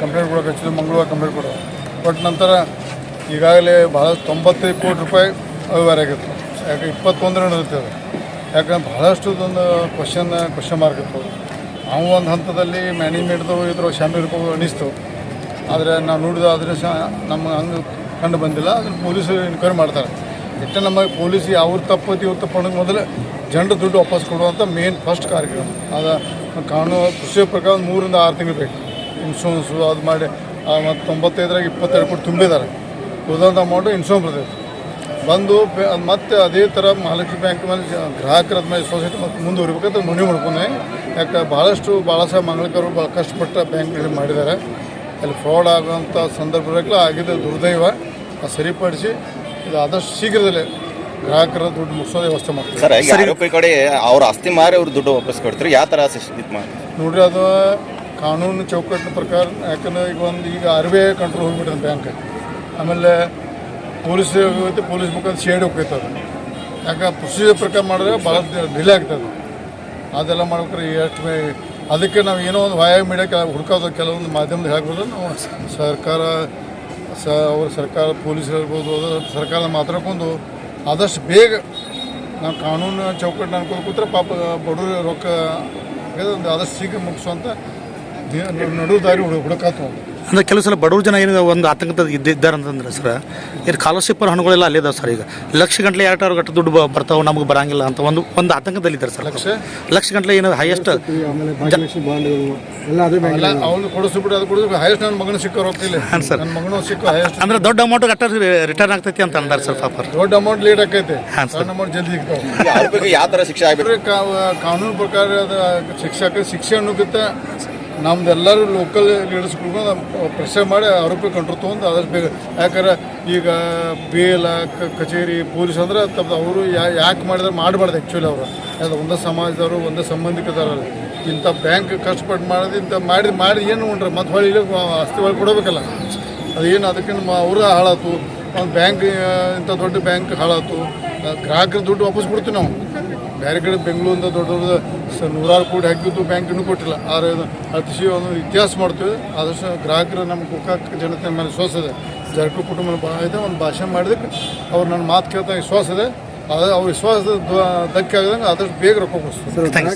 Complaint ಕೊಡೋಕೆ ಹಚ್ಚಿದ್ದು ಮಂಗಳವಾರ ಕಂಪ್ಲೇಂಟ್ ಕೊಡೋ ಬಟ್ ನಂತರ ಈಗಾಗಲೇ ಭಾಳ ತೊಂಬತ್ತೈದು ಕೋಟಿ ರೂಪಾಯಿ ಅವ್ಯವಹಾರ ಆಗಿತ್ತು. ಯಾಕೆ ಇಪ್ಪತ್ತೊಂದರ ನಡೀತದೆ ಯಾಕಂದ್ರೆ ಬಹಳಷ್ಟು ಒಂದು ಕ್ವಶನ್ ಕ್ವಶನ್ ಮಾರ್ಕ್ ಇತ್ತು. ನಾವು ಒಂದು ಹಂತದಲ್ಲಿ ಮ್ಯಾನೇಜ್ಮೆಂಟ್ದು ಇದ್ರ ಇರ್ಬೋದು ಅನಿಸ್ತು ಆದರೆ ನಾವು ನೋಡಿದ ಆದರೆ ನಮ್ಮ ಹಂಗೆ ಕಂಡು ಬಂದಿಲ್ಲ. ಅದನ್ನು ಪೊಲೀಸರು ಎನ್ಕ್ವೈರಿ ಮಾಡ್ತಾರೆ. ಎಷ್ಟು ನಮ್ಮ ಪೊಲೀಸ್ ಅವ್ರ ತಪ್ಪತಿ ಇವ್ರ ತಪ್ಪು ಅನ್ನೋದು ಮೊದಲು ಜನರು ದುಡ್ಡು ವಾಪಸ್ ಕೊಡುವಂಥ ಮೇನ್ ಫಸ್ಟ್ ಕಾರ್ಯಕ್ರಮ. ಅದು ಕಾನೂನು, ಕೃಷಿ ಪ್ರಕಾರ ಮೂರಿಂದ ಆರು ತಿಂಗಳು ಬೇಕು. ಇನ್ಶೂರೆನ್ಸು ಅದು ಮಾಡಿ ಮತ್ತು ತೊಂಬತ್ತೈದರಾಗ ಇಪ್ಪತ್ತೆರಡು ಕೋಟಿ ತುಂಬಿದ್ದಾರೆ ಉಳಿದಂಥ ಅಮೌಂಟು ಇನ್ಶೂರೆನ್ಸ್ ಬರ್ತೈತೆ ಬಂದು ಅದ್ ಮತ್ತೆ ಅದೇ ಥರ ಮಹಾಲಕ್ಷ್ಮಿ ಬ್ಯಾಂಕ್ ಮೇಲೆ ಗ್ರಾಹಕರ ಮೇಲೆ ಸೊಸೈಟಿ ಮತ್ತು ಮುಂದುವರಿಬೇಕಂತ ಮನವಿ ಮಾಡ್ಕೊಂಡೆ. ಯಾಕೆ ಭಾಳಷ್ಟು ಭಾಳ ಸಹ ಮಂಗಳಕರು ಭಾಳ ಕಷ್ಟಪಟ್ಟ ಬ್ಯಾಂಕ್ನಲ್ಲಿ ಮಾಡಿದ್ದಾರೆ. ಅಲ್ಲಿ ಫ್ರಾಡ್ ಆಗುವಂಥ ಸಂದರ್ಭದಾಗಲ ಆಗಿದ್ದು ದುರ್ದೈವ. ಅದು ಸರಿಪಡಿಸಿ ಇದು ಆದಷ್ಟು ಶೀಘ್ರದಲ್ಲೇ ಗ್ರಾಹಕರ ದುಡ್ಡು ಮುಗಿಸೋ ವ್ಯವಸ್ಥೆ ಮಾಡ್ತಾರೆ ಸರ್ ಈಗ ಆರೋಪಿ ಕಡೆ ಅವ್ರ ಆಸ್ತಿ ಮಾರಿ ಅವ್ರು ದುಡ್ಡು ವಾಪಸ್ ಕೊಡ್ತಾರೆ. ಯಾವ ಥರ ಮಾಡಿ ನೋಡ್ರಿ ಅದು ಕಾನೂನು ಚೌಕಟ್ಟಿನ ಪ್ರಕಾರ ಯಾಕಂದರೆ ಈಗ ಒಂದು ಈಗ ಆರ್ ಕಂಟ್ರೋಲ್ ಹೋಗ್ಬಿಟ್ಟಿದೆ ಬ್ಯಾಂಕ್ ಆಮೇಲೆ ಪೊಲೀಸ್ ಹೋಗುತ್ತೆ ಪೊಲೀಸ್ ಮುಖಾಂತರ ಶೇಡ್ ಹೋಗ್ತೈತೆ ಅದು. ಯಾಕೆ ಪ್ರೊಸೀಜರ್ ಪ್ರಕಾರ ಮಾಡಿದ್ರೆ ಭಾಳ ಡಿಲೇ ಆಗ್ತದೆ ಅದೆಲ್ಲ ಮಾಡ್ಬೇಕಾರೆ ಎಷ್ಟು ಅದಕ್ಕೆ ನಾವು ಏನೋ ಒಂದು ವಾಯ ಮೀಡಿಯಾ ಹುಡ್ಕೋದು ಕೆಲವೊಂದು ಮಾಧ್ಯಮದ ಹೇಳ್ಬೋದು, ನಾವು ಸರ್ಕಾರ, ಸ ಅವ್ರ ಸರ್ಕಾರ, ಪೊಲೀಸ್ ಹೇಳ್ಬೋದು, ಅದು ಸರ್ಕಾರ ಮಾತಾಡ್ಕೊಂಡು ಆದಷ್ಟು ಬೇಗ ನಾವು ಕಾನೂನು ಚೌಕಟ್ಟು ಅನ್ಕೊಂಡು ಕೂತ್ರೆ ಪಾಪ ಬಡವರು ರೊಕ್ಕ ಆದಷ್ಟು ಶೀಘ್ರ ಮುಗಿಸುವಂಥ ನಡು ದಾರಿ ಹುಡು ಹುಡುಕಾತು. ಅಂದ್ರೆ ಕೆಲವು ಸಲ ಬಡವ್ರ ಜನ ಏನಿದೆ ಒಂದು ಆತಂಕದ ಇದ್ದ ಇದ್ದಾರೆ ಅಂತಂದ್ರೆ ಸರ್ ಇದು ಸ್ಕಾಲರ್ಶಿಪ್ ಹಣಗಳೆಲ್ಲ ಅಲ್ಲಿದಾವೆ ಸರ್ ಈಗ. ಲಕ್ಷ ಗಂಟ್ಲೆ ಎರಡು ಸಾವಿರ ಗಂಟೆ ದುಡ್ಡು ಬರ್ತಾವೆ ನಮಗೆ ಬರಂಗಿಲ್ಲ ಅಂತ ಒಂದು ಒಂದು ಆತಂಕದಲ್ಲಿದ್ದಾರೆ ಸರ್. ಲಕ್ಷ? ಲಕ್ಷ ಗಂಟ್ಲೆ ಏನದು ಹೈಯೆಸ್ಟ್ ಅಲ್ಲ ಹೈಯೆಸ್ಟ್ ನನ್ನ ಮಗನ ಸಿಕ್ಕೋ ಇಲ್ಲ. ಹಾಂ ಸರ್. ನನ್ನ ಮಗನ ಸಿಕ್ಕೋ ಹೈಯೆಸ್ಟ್ ಅಂದ್ರೆ ದೊಡ್ಡ ಅಮೌಂಟ್ ಅಟ್ಟ ರಿಟರ್ನ್ ಆಗ್ತೈತಿ ಅಂತ ಅಂದಾರೆ ಸರ್ ಪಾಪರ್. ದೊಡ್ಡ ಅಮೌಂಟ್ ಲೇಟ್ ಆಕೈತೆ ಹಾಂ ಸರ್. ಸಣ್ಣ ಅಮೌಂಟ್ ಜಲ್ದಿ ಯಾವ ಥರ ಶಿಕ್ಷೆ ಆಗಬೇಕು? ಕಾ- ಕಾನೂನು ಪ್ರಕಾರ ಅದು ಶಿಕ್ಷಕ ಶಿಕ್ಷೆ ಅನ್ನೋಕ್ಕಿಂತ ನಮ್ದು ಎಲ್ಲರೂ ಲೋಕಲ್ ಲೀಡರ್ಸ್ಗಳು ಪ್ರೆಷರ್ ಮಾಡಿ ಆರೋಪಿ ಕಂಟ್ರೋಲ್ ತೊಗೊಂಡು ಆದಷ್ಟು ಬೇಗ ಯಾಕಂದ್ರೆ ಈಗ ಬೇಲ ಕಚೇರಿ, ಪೊಲೀಸ್ ಅಂದ್ರೆ ತಮ್ಮದು ಅವರು ಯಾಕೆ ಮಾಡಿದ್ರೆ ಮಾಡಬಾರ್ದು ಆ್ಯಕ್ಚುಲಿ ಅವರು. ಅದು ಒಂದೇ ಸಮಾಜದವರು, ಒಂದೇ ಸಂಬಂಧಿಕದವರು ಇಂಥ ಬ್ಯಾಂಕ್ ಕಷ್ಟಪಟ್ಟು ಮಾಡೋದು, ಇಂಥ ಮಾಡಿ ಮಾಡಿ ಏನು ಉಂಡ್ರೆ? ಮತ್ತೆ ಹೊಳಿ ಆಸ್ತಿ ಒಳಗೆ ಕೊಡಬೇಕಲ್ಲ. ಅದೇನು ಅದಕ್ಕೆ ನಮ್ಮ ಅವ್ರ ಹಾಳಾತು. ಒಂದು ಬ್ಯಾಂಕ್ ಇಂಥ ದೊಡ್ಡ ಬ್ಯಾಂಕ್ ಹಾಳಾತು. ಗ್ರಾಹಕರ ದುಡ್ಡು ವಾಪಸ್ ಕೊಡ್ತೀವಿ ನಾವು. ಬೇರೆ ಕಡೆ ಬೆಂಗಳೂರಿಂದ ದೊಡ್ಡ ದೊಡ್ಡ ಸ ನೂರಾರು ಕೋಟಿ ಹಾಕಿದ್ದು ಬ್ಯಾಂಕ್ ಇನ್ನೂ ಕೊಟ್ಟಿಲ್ಲ. ಆದರೆ ಅತಿಶಯ ಒಂದು ಇತಿಹಾಸ ಮಾಡ್ತೀವಿ. ಆದಷ್ಟು ಗ್ರಾಹಕರು ನಮ್ಮ ಕುಕ್ಕ ಜನತೆ ಮೇಲೆ ವಿಶ್ವಾಸ ಇದೆ. ಜರ್ಕು ಕುಟುಂಬ ಇದೆ, ಒಂದು ಭಾಷಣ ಮಾಡಿದಕ್ಕೆ ಅವ್ರು ನನ್ನ ಮಾತು ಕೇಳ್ತಾ ವಿಶ್ವಾಸ ಇದೆ. ಅದು ಅವ್ರ ವಿಶ್ವಾಸದ ಧಕ್ಕೆ ಆಗದಂಗೆ ಆದಷ್ಟು ಬೇಗ ರೊಕ್ಕ ಥ್ಯಾಂಕ್ಸ್